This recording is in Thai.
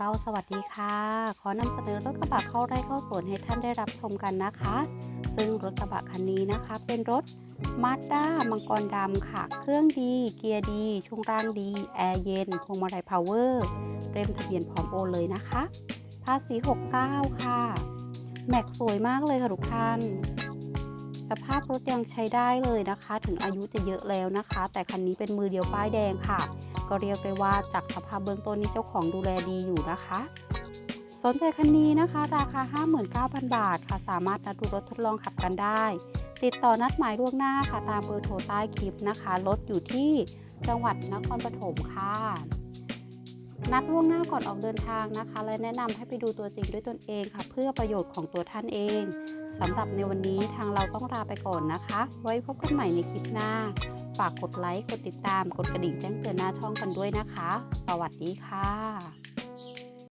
เราสวัสดีค่ะ ขอนำเสนอรถกระบะเข้าไร่เข้าสวนให้ท่านได้รับชมกันนะคะ ซึ่งรถกระบะคันนี้นะคะ เป็นรถมาสด้ามังกรดำค่ะ เครื่องดี เกียร์ดี ช่วงล่างดี แอร์เย็นพวงมาลัยพาวเวอร์เริ่มทะเบียนพร้อมโอนเลยนะคะ ภาษี 69 ค่ะ แม็กสวยมากเลยค่ะทุกท่านสภาพรถยังใช้ได้เลยนะคะ ถึงอายุจะเยอะแล้วนะคะ แต่คันนี้เป็นมือเดียวป้ายแดงค่ะ ก็เรียกได้ว่าจากสภาพเบื้องต้นนี้เจ้าของดูแลดีอยู่นะคะ สนใจคันนี้นะคะ ราคา 59,000 บาทค่ะ สามารถนัดดูรถทดลองขับกันได้ ติดต่อนัดหมายล่วงหน้าค่ะ ตามเบอร์โทรใต้คลิปนะคะรถอยู่ที่จังหวัดนครปฐมค่ะ นัดล่วงหน้าก่อนออกเดินทางนะคะ และแนะนำให้ไปดูตัวจริงด้วยตนเองค่ะ เพื่อประโยชน์ของตัวท่านเองสำหรับในวันนี้ทางเราต้องลาไปก่อนนะคะ ไว้พบกันใหม่ในคลิปหน้า ฝากกดไลค์ กดติดตาม กดกระดิ่งแจ้งเตือนหน้าช่องกันด้วยนะคะ สวัสดีค่ะ